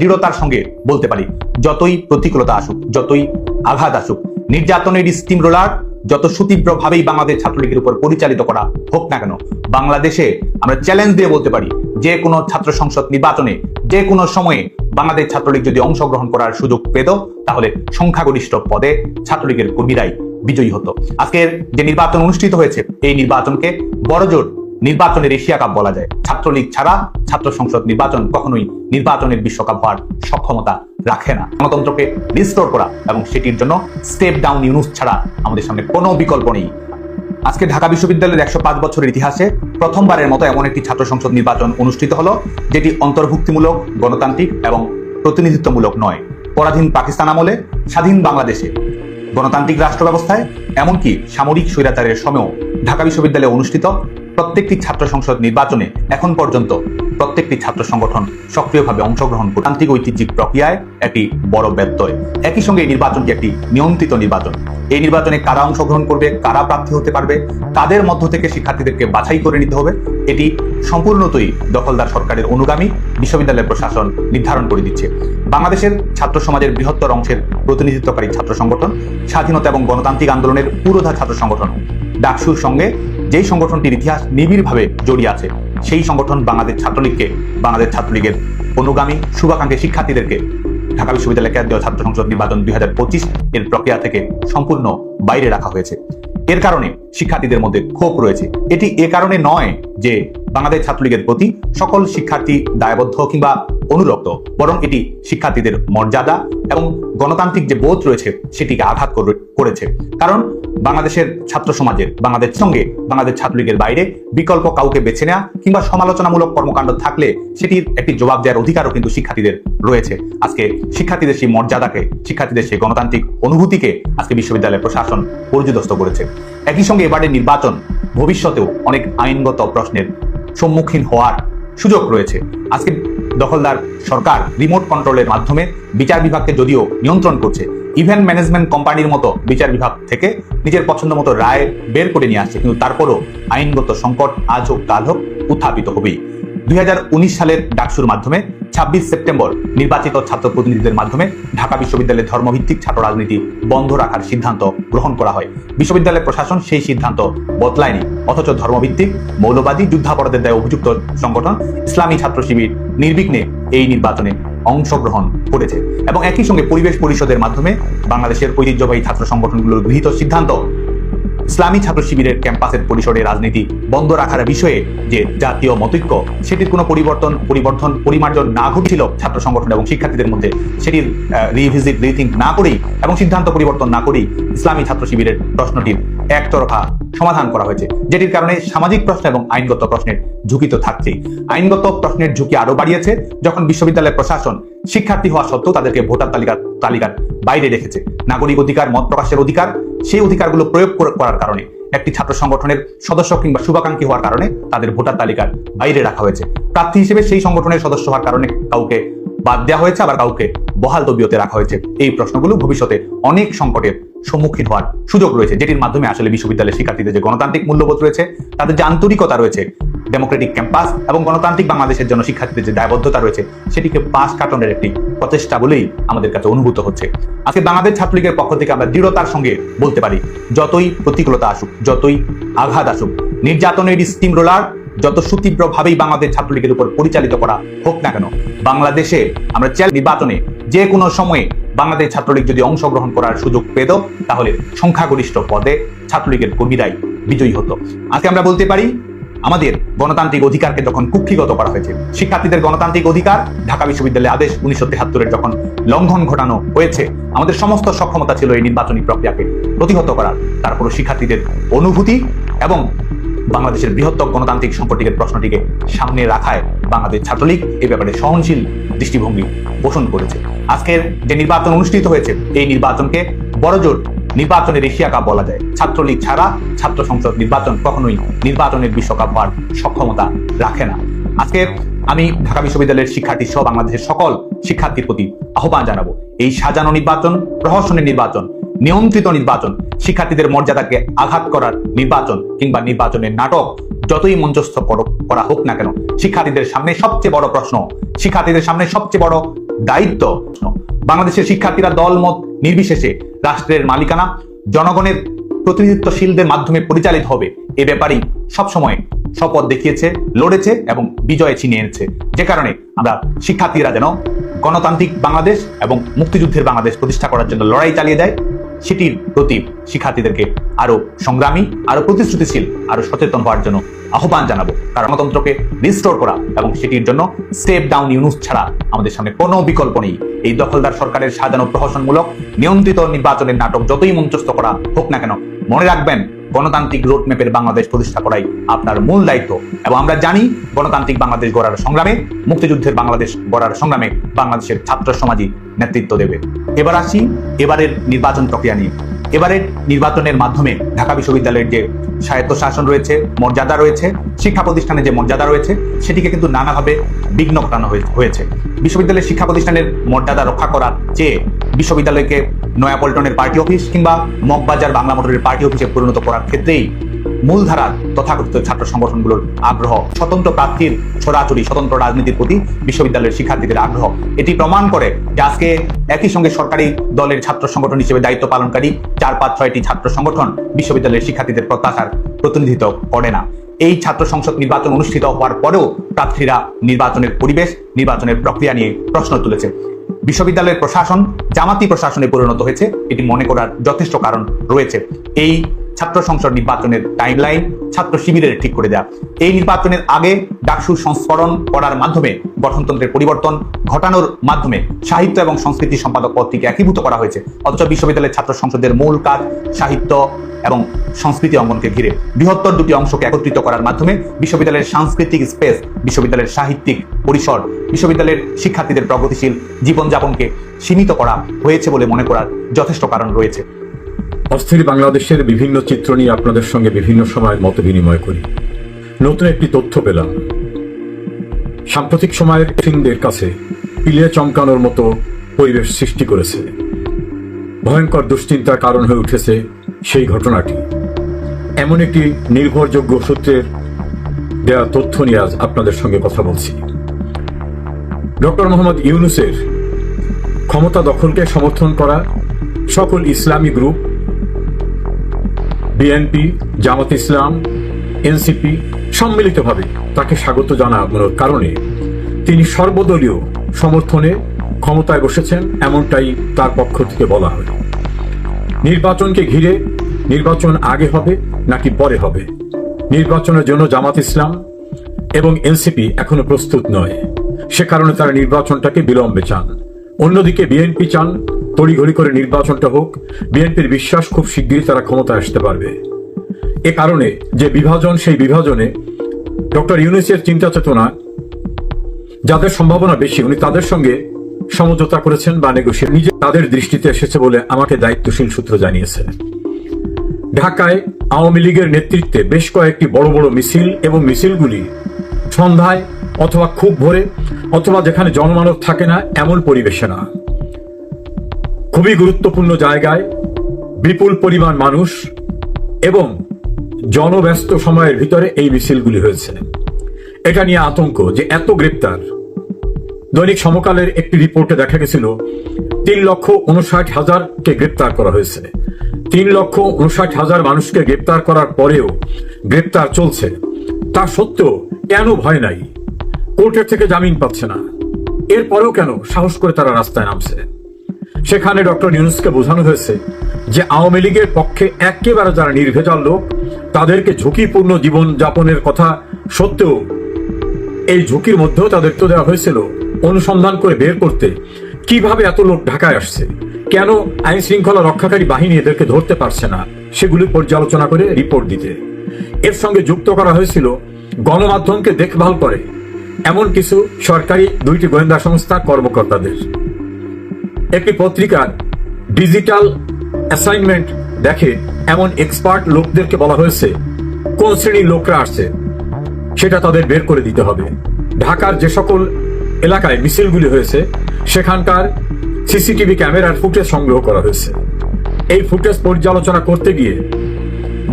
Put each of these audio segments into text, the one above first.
দৃঢ়তার সঙ্গে বলতে পারি, যতই প্রতিকূলতা আসুক, যতই আঘাত আসুক, নির্যাতনের স্টিম রোলার যত সুতীব্রভাবেই বাংলাদেশ ছাত্রলীগের উপর পরিচালিত করা হোক না কেন, বাংলাদেশে আমরা চ্যালেঞ্জ দিয়ে বলতে পারি, যে কোনো ছাত্র সংসদ নির্বাচনে, যে কোনো সময়ে বাংলাদেশ ছাত্রলীগ যদি অংশগ্রহণ করার সুযোগ পেত, তাহলে সংখ্যাগরিষ্ঠ পদে ছাত্রলীগের কর্মীরাই বিজয়ী হতো। আজকের যে নির্বাচন অনুষ্ঠিত হয়েছে, এই নির্বাচনকে বড়জোর নির্বাচনের এশিয়া কাপ বলা যায়। ছাত্রলীগ ছাড়া ছাত্র সংসদ নির্বাচন কখনোই নির্বাচনের বিশ্বকাপ হওয়ার সক্ষমতা রাখে না। গণতন্ত্রকে রিস্টোর করা এবং সেটির জন্য স্টেপ ডাউন ইউনুস ছাড়া আমাদের সামনে কোনো বিকল্প নেই। আজকে ঢাকা বিশ্ববিদ্যালয়ের একশো পাঁচ বছরের ইতিহাসে প্রথমবারের মতো এমন একটি ছাত্র সংসদ নির্বাচন অনুষ্ঠিত হলো, যেটি অন্তর্ভুক্তিমূলক, গণতান্ত্রিক এবং প্রতিনিধিত্বমূলক নয়। পরাধীন পাকিস্তান আমলে স্বাধীন বাংলাদেশে। গণতান্ত্রিক রাষ্ট্র ব্যবস্থায় এমনকি সামরিক স্বৈরাচারের সময়ও ঢাকা বিশ্ববিদ্যালয়ে অনুষ্ঠিত প্রত্যেকটি ছাত্র সংসদ নির্বাচনে এখন পর্যন্ত প্রত্যেকটি ছাত্র সংগঠন সক্রিয়ভাবে অংশগ্রহণ করে তান্ত্রিক ঐতিহ্যিক প্রক্রিয়ায় একটি বড় ব্যত্যয়। একই সঙ্গে এই নির্বাচনটি একটি নিয়ন্ত্রিত নির্বাচন। এই নির্বাচনে কারা অংশগ্রহণ করবে, কারা প্রার্থী হতে পারবে তাদের মধ্য থেকে শিক্ষার্থীদেরকে বাছাই করে নিতে হবে, এটি সম্পূর্ণতই দখলদার সরকারের অনুগামী বিশ্ববিদ্যালয় প্রশাসন নির্ধারণ করে দিচ্ছে। বাংলাদেশের ছাত্র সমাজের বৃহত্তর অংশের প্রতিনিধিত্বকারী ছাত্র সংগঠন, স্বাধীনতা এবং গণতান্ত্রিক আন্দোলনের পুরোধা ছাত্র সংগঠন। ডাকসুর সঙ্গে যেই সংগঠনটির ইতিহাস নিবিড়ভাবে জড়িয়ে আছে, সেই সংগঠন বাংলাদেশ ছাত্রলীগকে, বাংলাদেশ ছাত্রলীগের অনুগামী, শুভাকাঙ্ক্ষী শিক্ষার্থীদেরকে ঢাকা বিশ্ববিদ্যালয় কেন্দ্রীয় ছাত্র সংসদ নির্বাচন দুই এর প্রক্রিয়া থেকে সম্পূর্ণ বাইরে রাখা হয়েছে। এর কারণে শিক্ষার্থীদের মধ্যে ক্ষোভ রয়েছে। এটি এ কারণে নয় যে বাংলাদেশ ছাত্রলীগের প্রতি সকল শিক্ষার্থী দায়বদ্ধ কিংবা অনুরক্ত, বরং এটি শিক্ষার্থীদের মর্যাদা এবং গণতান্ত্রিক যে বোধ রয়েছে, সেটিকে আঘাত করে- করেছে। কারণ বাংলাদেশের ছাত্র সমাজের, বাংলাদেশ সঙ্গে বাংলাদেশ ছাত্রলীগের বাইরে বিকল্প কাউকে বেছে নেওয়া কিংবা সমালোচনামূলক কর্মকাণ্ড থাকলে সেটির একটি জবাব দেওয়ার অধিকারও কিন্তু শিক্ষার্থীদের রয়েছে। আজকে শিক্ষার্থীদের সেই মর্যাদাকে, শিক্ষার্থীদের সেই গণতান্ত্রিক অনুভূতিকে আজকে বিশ্ববিদ্যালয় প্রশাসন পর্যদস্ত করেছে। একই সঙ্গে এবারের নির্বাচন ভবিষ্যতেও অনেক আইনগত প্রশ্নের সম্মুখীন হওয়ার সুযোগ রয়েছে। আজকে দখলদার সরকার রিমোট কন্ট্রোলের মাধ্যমে বিচার বিভাগকে যদিও নিয়ন্ত্রণ করছে ইভেন্ট ম্যানেজমেন্ট কোম্পানির মতো বিচার বিভাগ থেকে নিজের পছন্দ মতো রায় বের করে নিয়ে আসছে। কিন্তু তারপরও আইনগত সংকট আজ হোক, কাল হোক, উত্থাপিত হবেই। দুই সালের ডাকসুর মাধ্যমে ছাব্বিশ সেপ্টেম্বর নির্বাচিত ছাত্র প্রতিনিধিদের মাধ্যমে ঢাকা বিশ্ববিদ্যালয়ের ধর্মভিত্তিক ছাত্র রাজনীতি বন্ধ রাখার সিদ্ধান্ত গ্রহণ করা হয়। বিশ্ববিদ্যালয় প্রশাসন সেই সিদ্ধান্ত বদলায়নি। অথচ ধর্মভিত্তিক, মৌলবাদী, যুদ্ধাপরাধের দায়ে অভিযুক্ত সংগঠন ইসলামী ছাত্র শিবির নির্বিঘ্নে এই নির্বাচনে অংশগ্রহণ করেছে। এবং একই সঙ্গে পরিবেশ পরিষদের মাধ্যমে বাংলাদেশের ঐতিহ্যবাহী ছাত্র সংগঠনগুলোর গৃহীত সিদ্ধান্ত, ইসলামী ছাত্র শিবিরের ক্যাম্পাসের পরিসরে রাজনীতি বন্ধ রাখার বিষয়ে যে জাতীয় মতৈক্য, সেটির কোনো পরিবর্তন পরিবর্তন, পরিমার্জন না ঘটেছিল ছাত্র সংগঠন এবং শিক্ষার্থীদের মধ্যে, সেটির রিভিজিট রিথিঙ্ক না করেই এবং সিদ্ধান্ত পরিবর্তন না করেই ইসলামী ছাত্র শিবিরের প্রশ্নটির একতরফা সমাধান করা হয়েছে, যেটির কারণে সামাজিক প্রশ্ন এবং আইনগত প্রশ্নের ঝুঁকি তো থাকছেই। আইনগত প্রশ্নের ঝুঁকি আরও বাড়িয়েছে, যখন বিশ্ববিদ্যালয় প্রশাসন শিক্ষার্থী হওয়া সত্ত্বেও তাদেরকে ভোটার তালিকা তালিকার বাইরে রেখেছে। নাগরিক অধিকার, মত প্রকাশের অধিকার, সেই অধিকারগুলো প্রয়োগ করার কারণে, একটি ছাত্র সংগঠনের সদস্য কিংবা শুভাকাঙ্ক্ষী হওয়ার কারণে তাদের ভোটার তালিকার বাইরে রাখা হয়েছে। প্রার্থী হিসেবে সেই সংগঠনের সদস্য হওয়ার কারণে কাউকে বাদ দেওয়া হয়েছে, আবার কাউকে বহাল তবিয়তে রাখা হয়েছে। এই প্রশ্নগুলো ভবিষ্যতে অনেক সংকটের সম্মুখীন হওয়ার সুযোগ রয়েছে, যেটির মাধ্যমে আসলে বিশ্ববিদ্যালয়ের শিক্ষার্থীদের যে গণতান্ত্রিক মূল্যবোধ রয়েছে, তাদের যে আন্তরিকতা রয়েছে ডেমোক্রেটিক ক্যাম্পাস এবং গণতান্ত্রিক বাংলাদেশের জন্য শিক্ষার্থীদের যে দায়বদ্ধতা রয়েছে, সেটিকে পাশ কাটনের একটি প্রচেষ্টা বলেই আমাদের কাছে অনুভূত হচ্ছে। আজকে বাংলাদেশ ছাত্রলীগের পক্ষ থেকে আমরা দৃঢ়তার সঙ্গে বলতে পারি, যতই প্রতিকূলতা আসুক, যতই আঘাত আসুক, নির্যাতনের স্টিম রোলার যত সুতীব্রভাবেই বাংলাদেশ ছাত্রলীগের উপর পরিচালিত করা হোক না কেন, বাংলাদেশে আমরা চ্যাল নির্বাচনে যে কোনো সময়ে বাংলাদেশ ছাত্রলীগ যদি অংশগ্রহণ করার সুযোগ পেত, তাহলে সংখ্যাগরিষ্ঠ পদে ছাত্রলীগের কর্মীরাই বিজয়ী হতো। আজকে আমরা বলতে পারি, আমাদের গণতান্ত্রিক অধিকারকে যখন কুক্ষিগত করা হয়েছে, শিক্ষার্থীদের গণতান্ত্রিক অধিকার, ঢাকা বিশ্ববিদ্যালয়ের আদেশ উনিশশো তেহাত্তরের যখন লঙ্ঘন ঘটানো হয়েছে, আমাদের সমস্ত সক্ষমতা ছিল এই নির্বাচনী প্রক্রিয়াকে প্রতিহত করার। তারপরও শিক্ষার্থীদের অনুভূতি এবং বাংলাদেশের বৃহত্তর গণতান্ত্রিক সম্পর্কের প্রশ্নটিকে সামনে রাখায় বাংলাদেশ ছাত্রলীগ এই ব্যাপারে সহনশীল দৃষ্টিভঙ্গি পোষণ করেছে। আজকের যে নির্বাচন অনুষ্ঠিত হয়েছে, এই নির্বাচনকে বড়জোর নির্বাচনের এশিয়া কাপ বলা যায়। ছাত্রলীগ ছাড়া ছাত্র সংসদ নির্বাচন কখনোই নির্বাচনের বিশ্বকাপ হওয়ার সক্ষমতা রাখে না। আজকে আমি ঢাকা বিশ্ববিদ্যালয়ের শিক্ষার্থী সহ বাংলাদেশের সকল শিক্ষার্থীর প্রতি আহ্বান জানাব, এই সাজানো নির্বাচন, প্রহসনের নির্বাচন, নিয়ন্ত্রিত নির্বাচন, শিক্ষার্থীদের মর্যাদাকে আঘাত করার নির্বাচন কিংবা নির্বাচনের নাটক যতই মঞ্চস্থ করা হোক না কেন, শিক্ষার্থীদের সামনে সবচেয়ে বড় প্রশ্ন, শিক্ষার্থীদের সামনে সবচেয়ে বড় দায়িত্ব বাংলাদেশের শিক্ষার্থীরা দলমত নির্বিশেষে রাষ্ট্রের মালিকানা, জনগণের প্রতিনিধিত্বশীলদের মাধ্যমে পরিচালিত হবে। এ ব্যাপারেই সবসময় শপথ দেখিয়েছে, লড়েছে এবং বিজয়ে ছিনিয়ে এনেছে। যে কারণে আমরা শিক্ষার্থীরা যেন গণতান্ত্রিক বাংলাদেশ এবং মুক্তিযুদ্ধের বাংলাদেশ প্রতিষ্ঠা করার জন্য লড়াই চালিয়ে যায়। সেটির প্রতি শিক্ষার্থীদেরকে আরও সংগ্রামী, আরও প্রতিশ্রুতিশীল, আরও সচেতন হওয়ার জন্য আহ্বান জানাব। কারণ গণতন্ত্রকে রিস্টোর করা এবং সেটির জন্য স্টেপ ডাউন ইউনুস ছাড়া আমাদের সামনে কোনো বিকল্প নেই। এই দখলদার সরকারের সাজানো প্রহসনমূলক, নিয়ন্ত্রিত নির্বাচনের নাটক যতই মঞ্চস্থ করা হোক না কেন, মনে রাখবেন গণতান্ত্রিক রোডম্যাপের বাংলাদেশ প্রতিষ্ঠা করাই আপনার মূল দায়িত্ব। এবং আমরা জানি গণতান্ত্রিক বাংলাদেশ গড়ার সংগ্রামে, মুক্তিযুদ্ধের বাংলাদেশ গড়ার সংগ্রামে বাংলাদেশের ছাত্র সমাজই নেতৃত্ব দেবে। এবার আসি এবারের নির্বাচন প্রক্রিয়া নিয়ে। এবারের নির্বাচনের মাধ্যমে ঢাকা বিশ্ববিদ্যালয়ের যে স্বায়ত্তশাসন রয়েছে, মর্যাদা রয়েছে, শিক্ষা প্রতিষ্ঠানে যে মর্যাদা রয়েছে, সেটিকে কিন্তু নানাভাবে বিঘ্ন ঘটানো হয়ে- হয়েছে। বিশ্ববিদ্যালয়ের শিক্ষা প্রতিষ্ঠানের মর্যাদা রক্ষা করার চেয়ে বিশ্ববিদ্যালয়কে নয়াপল্টনের পার্টি অফিস কিংবা মগবাজার বাংলা মোটরের পার্টি অফিসে পরিণত করার ক্ষেত্রেই মূলধারার তথাকথিত ছাত্র সংগঠনগুলোর আগ্রহ, স্বতন্ত্র প্রার্থীর ছড়াছড়ি, স্বতন্ত্র রাজনীতির প্রতি বিশ্ববিদ্যালয়ের শিক্ষার্থীদের আগ্রহ। এটি প্রমাণ করে যে আজকে একই সঙ্গে সরকারি দলের ছাত্র সংগঠন হিসেবে দায়িত্ব পালনকারী চার পাঁচ ছয়টি ছাত্র সংগঠন বিশ্ববিদ্যালয়ের শিক্ষার্থীদের প্রত্যাশার প্রতিনিধিত্ব করে না। এই ছাত্র সংসদ নির্বাচন অনুষ্ঠিত হওয়ার পরেও প্রার্থীরা নির্বাচনের পরিবেশ, নির্বাচনের প্রক্রিয়া নিয়ে প্রশ্ন তুলেছে। বিশ্ববিদ্যালয়ের প্রশাসন জামাতি প্রশাসনে পরিণত হয়েছে। এটি মনে করার যথেষ্ট কারণ রয়েছে। এই ছাত্র সংসদ নির্বাচনের টাইমলাইন ছাত্র শিবিরের ঠিক করে দেয়া। এই নির্বাচনের আগে ডাকসু সংস্করণ করার মাধ্যমে গঠনতন্ত্রের পরিবর্তন ঘটানোর মাধ্যমে সাহিত্য এবং সংস্কৃতি সম্পাদক পদটিকে একীভূত করা হয়েছে। অথচ বিশ্ববিদ্যালয়ের ছাত্র সংসদের মূল কাজ সাহিত্য এবং সংস্কৃতি অঙ্গনকে ঘিরে। বৃহত্তর দুটি অংশকে একত্রিত করার মাধ্যমে বিশ্ববিদ্যালয়ের সাংস্কৃতিক স্পেস, বিশ্ববিদ্যালয়ের সাহিত্যিক পরিসর, বিশ্ববিদ্যালয়ের শিক্ষার্থীদের প্রগতিশীল জীবনযাপনকে সীমিত করা হয়েছে বলে মনে করার যথেষ্ট কারণ রয়েছে। অস্থির বাংলাদেশের বিভিন্ন চিত্র নিয়ে আপনাদের সঙ্গে বিভিন্ন সময় মত বিনিময় করি। নতুন একটি তথ্য পেলাম। সাম্প্রতিক সময়ের সিংদের কাছে পিলিয়ে চমকানোর মতো পরিবেশ সৃষ্টি করেছে। ভয়ঙ্কর দুশ্চিন্তার কারণ হয়ে উঠেছে সেই ঘটনাটি। এমন একটি নির্ভরযোগ্য সূত্রের দেয়া তথ্য নিয়ে আজ আপনাদের সঙ্গে কথা বলছি। ডক্টর মোহাম্মদ ইউনুসের ক্ষমতা দখলকে সমর্থন করা সকল ইসলামী group BNP, Jamaat Islam, NCP সম্মিলিতভাবে তাকে স্বাগত জানানোর কারণে তিনি সর্বদলীয় সমর্থনে ক্ষমতায় বসেছেন এমনটাই তার পক্ষ থেকে বলা হয়। নির্বাচনকে ঘিরে নির্বাচন আগে হবে নাকি পরে হবে? নির্বাচনের জন্য জামাত ইসলাম এবং এনসিপি এখনও প্রস্তুত নয়। সে কারণে তারা নির্বাচনটাকে বিলম্বে চান। অন্যদিকে বিএনপি চান তড়িঘড়ি করে নির্বাচনটা হোক, বিএনপির বিশ্বাস খুব শিগগিরই তারা ক্ষমতায় আসতে পারবে। এ কারণে যে বিভাজন, সেই বিভাজনে ডক্টর ইউনুসের চিন্তা চেতনা যাদের সম্ভাবনা বেশি, উনি তাদের সঙ্গে সমঝোতা করেছেন বা নেগোসিয়েট নিজে তাদের দৃষ্টিতে এসেছে বলে আমাকে দায়িত্বশীল সূত্র জানিয়েছে। ঢাকায় আওয়ামী লীগের নেতৃত্বে বেশ কয়েকটি বড় বড় মিছিল এবং মিছিলগুলি সন্ধ্যায় অথবা খুব ভোরে অথবা যেখানে জনমানব থাকে না, এমন পরিবেশে না। খুবই গুরুত্বপূর্ণ জায়গায় বিপুল পরিমাণ মানুষ এবং জনব্যস্ত সময়ের ভিতরে এই মিছিলগুলি হয়েছে। এটা নিয়ে আতঙ্ক যে এত গ্রেপ্তার। দৈনিক সমকালের একটি রিপোর্টে দেখা গেছিল, তিন লক্ষ উনষাট হাজারকে গ্রেপ্তার করা হয়েছে। তিন লক্ষ উনষাট হাজার মানুষকে গ্রেপ্তার করার পরেও গ্রেপ্তার চলছে। তা সত্ত্বেও কেন ভয় নাই? কোর্টের থেকে জামিন পাচ্ছে না। এরপরেও কেন সাহস করে তারা রাস্তায় নামছে? সেখানে ডক্টর ইউনুসকে বোঝানো হয়েছে যে আওয়ামী লীগের পক্ষে একেবারে যারা নির্ভেজাল লোক, তাদেরকে ঝুঁকিপূর্ণ জীবন যাপনের কথা সত্ত্বেও এই ঝুঁকির মধ্যেও তাদের তো দেওয়া হয়েছিল অনুসন্ধান করে বের করতে। কীভাবে এত লোক ঢাকায় আসছে? কেন আইন শৃঙ্খলা রক্ষাকারী বাহিনী এদেরকে ধরতে পারছে না? সেগুলি পর্যালোচনা করে রিপোর্ট দিতে। এর সঙ্গে যুক্ত করা হয়েছিল গণমাধ্যমকে দেখভাল করে। এমন কিছু সরকারি, দুইটি গোয়েন্দা সংস্থা কর্মকর্তাদের। একটি পত্রিকার ডিজিটাল অ্যাসাইনমেন্ট দেখে এমন এক্সপার্ট লোকদেরকে বলা হয়েছে, কোন শ্রেণির লোকরা আসছে, সেটা তাদের বের করে দিতে হবে। ঢাকার যে সকল এলাকায় মিছিলগুলি হয়েছে, সেখানকার সিসিটিভি ক্যামেরার ফুটেজ সংগ্রহ করা হয়েছে। এই ফুটেজ পর্যালোচনা করতে গিয়ে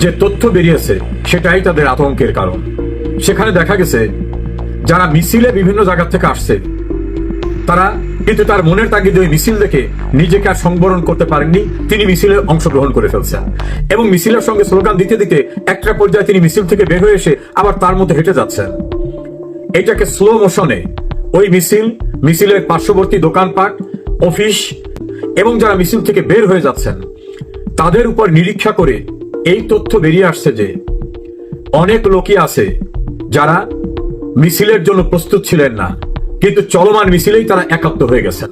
যে তথ্য বেরিয়েছে, সেটাই তাদের আতঙ্কের কারণ। সেখানে দেখা গেছে, যারা মিছিলে বিভিন্ন জায়গা থেকে আসছে, তারা কিন্তু তার মনের তাগিদে মিছিল দেখে নিজেকে আর সংবরণ করতে পারেননি, তিনি মিছিলে অংশগ্রহণ করে ফেলছেন। এবং মিছিলের সঙ্গে স্লোগান দিতে দিতে একটা পর্যায়ে তিনি মিছিল থেকে বের হয়ে এসে আবার তার মধ্যে হেঁটে যাচ্ছেন। এটাকে স্লো মোশনে ওই মিছিল, মিছিলের পার্শ্ববর্তী দোকানপাট, অফিস এবং যারা মিছিল থেকে বের হয়ে যাচ্ছেন, তাদের উপর নিরীক্ষা করে এই তথ্য বেরিয়ে আসছে যে অনেক লোকই আছে যারা মিছিলের জন্য প্রস্তুত ছিলেন না। কিন্তু চলমান মিছিলেই তারা একাত্ম হয়ে গেছেন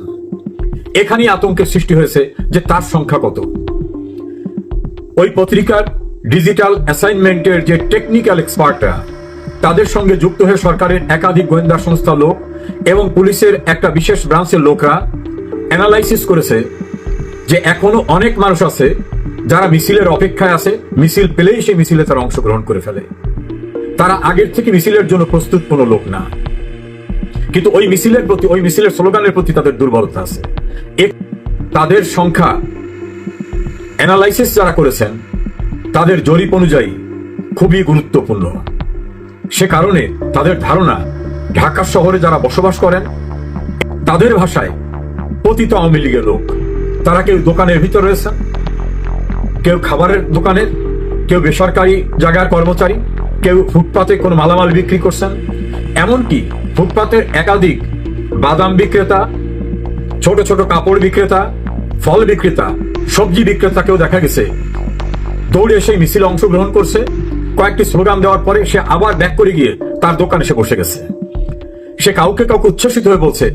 এখানেই আতঙ্কের সৃষ্টি হয়েছে যে তার সংখ্যা কত। ওই পত্রিকার ডিজিটাল অ্যাসাইনমেন্টের যে টেকনিক্যাল এক্সপার্টরা, তাদের সঙ্গে যুক্ত হয়ে সরকারের একাধিক গোয়েন্দা সংস্থা লোক এবং পুলিশের একটা বিশেষ ব্রাঞ্চের লোকরা অ্যানালাইসিস করেছে যে এখনও অনেক মানুষ আছে যারা মিছিলের অপেক্ষায় আছে, মিছিল পেলেই সেই মিছিলে তারা অংশগ্রহণ করে ফেলে। তারা আগের থেকে মিছিলের জন্য প্রস্তুত কোনো লোক না। কিন্তু ওই মিছিলের প্রতি, ওই মিছিলের স্লোগানের প্রতি তাদের দুর্বলতা আছে। তাদের সংখ্যা অ্যানালাইসিস যারা করেছেন, তাদের জরিপ অনুযায়ী খুবই গুরুত্বপূর্ণ। সে কারণে তাদের ধারণা, ঢাকা শহরে যারা বসবাস করেন, তাদের ভাষায় পতিত আওয়ামী লীগের লোক। তারা কেউ দোকানের ভিতর রয়েছেন, কেউ খাবারের দোকানের কেউ বেসরকারি জায়গার কর্মচারী, কেউ ফুটপাতে কোনো মালামাল বিক্রি করছেন। এমনকি ফুটপাতের একাধিক বাদাম বিক্রেতা, ছোট ছোট কাপড় বিক্রেতা, ফল বিক্রেতা, সবজি বিক্রেতাকেও দেখা গেছে। দৌড়ে এসে মিছিল অংশগ্রহণ করছে। কয়েকটি স্লোগান দেওয়ার পরে সে আবার ব্যাক করে গিয়ে তার দোকানে সে বসে গেছে। সে কাউকে কাউকে উচ্ছ্বসিত হয়ে বলছে,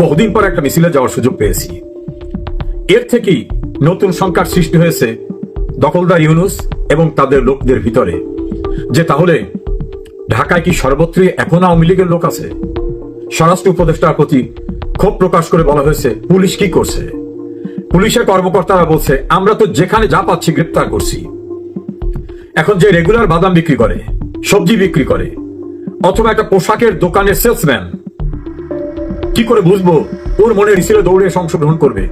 বহুদিন পর একটা মিছিলে যাওয়ার সুযোগ পেয়েছি। এর থেকেই নতুন সংখ্যার সৃষ্টি হয়েছে দখলদার ইউনুস এবং তাদের লোকদের ভিতরে। যে তাহলে ঢাকায় কি সর্বত্রই এখনও আওয়ামী লীগের লোক আছে? স্বরাষ্ট্র উপদেষ্টার প্রতি ক্ষোভ প্রকাশ করে বলা হয়েছে, পুলিশ কি করছে? পুলিশের কর্মকর্তারা বলছে, আমরা তো যেখানে যা পাচ্ছি গ্রেপ্তার করছি। এখন যে রেগুলার বাদাম বিক্রি করে, সবজি বিক্রি করে, অথবা একটা পোশাকের দোকানের সেলসম্যান, কি করে বুঝব ওর মনে রিসিলে দৌড়ে অংশগ্রহণ করবে?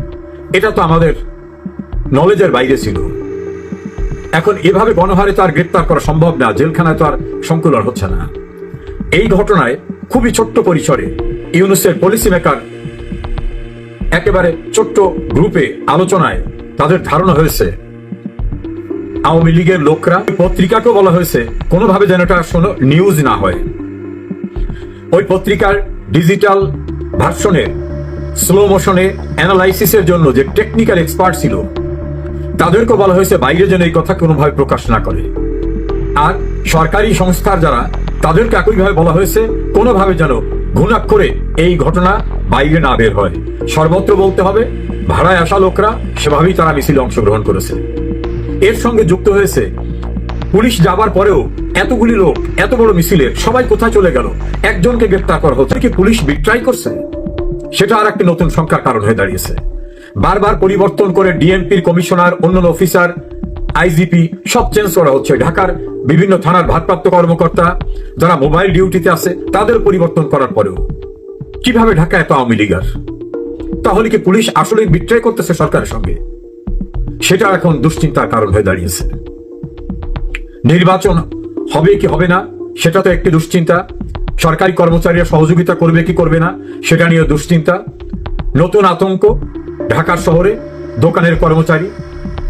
এটা তো আমাদের নলেজের বাইরে ছিল। এখন এভাবে গণহারে তার গ্রেপ্তার করা সম্ভব না, জেলখানায় তো আর সংকুলন হচ্ছে না। এই ঘটনায় খুবই ছোট্ট পরিসরে ইউনুসের পলিসি মেকার একেবারে ছোট্ট গ্রুপে আলোচনায় তাদের ধারণা হয়েছে। আওয়ামী লীগের লোকরা পত্রিকাকেও বলা হয়েছে, কোনোভাবে যেন এটা শোনো নিউজ না হয়। ওই পত্রিকার ডিজিটাল ভার্সনের স্লো মোশনে অ্যানালাইসিসের জন্য যে টেকনিক্যাল এক্সপার্ট ছিল তাদেরকে বলা হয়েছে, বাইরে যেন এই কথা কোনোভাবে প্রকাশ না করে। আর সরকারি সংস্থার যারা, তাদেরকে একইভাবে বলা হয়েছে, কোনোভাবে যেন ঘুণাক্ষরে এই ঘটনা বাইরে না বের হয়। সর্বত্র বলতে হবে, ভাড়ায় আসা লোকরা সেভাবেই তারা মিছিলে অংশগ্রহণ করেছে। এর সঙ্গে যুক্ত হয়েছে, পুলিশ যাবার পরেও এতগুলি লোক, এত বড় মিছিলে সবাই কোথায় চলে গেল? একজনকে গ্রেপ্তার করা হচ্ছে। কি পুলিশ বিট্রাই করছে? সেটা আর একটি নতুন সংখ্যার কারণ হয়ে দাঁড়িয়েছে। বারবার পরিবর্তন করে ডিএমপির কমিশনার, অন্যান্য অফিসার, আইজিপি, সব চেঞ্জ করা হচ্ছে ঢাকার বিভিন্ন থানার ভারপ্রাপ্ত কর্মকর্তা যারা মোবাইল ডিউটিতে আছে, তাদের পরিবর্তন করার পরেও। কীভাবে ঢাকা এত আওয়ামী লীগার? তাহলে কি পুলিশ আসলে বিট্রাই করতেছে সরকারের সঙ্গে? সেটা এখন দুশ্চিন্তার কারণ হয়ে দাঁড়িয়েছে। নির্বাচন হবে কি হবে না, সেটা তো একটি দুশ্চিন্তা। সরকারি কর্মচারীরা সহযোগিতা করবে কি করবে না, সেটা নিয়ে দুশ্চিন্তা। নতুন আতঙ্ক ঢাকার শহরে দোকানের কর্মচারী,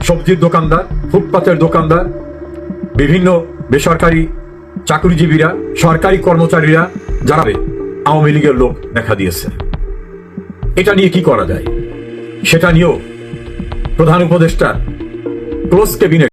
সবজির দোকানদার, ফুটপাতের দোকানদার, বিভিন্ন বেসরকারি চাকরিজীবীরা, সরকারি কর্মচারীরা, যারা আওয়ামী লীগের লোক দেখা দিয়েছে। এটা নিয়ে কি করা যায়? সেটা নিয়েও প্রধান উপদেষ্টা ক্লোজ কেবিনেট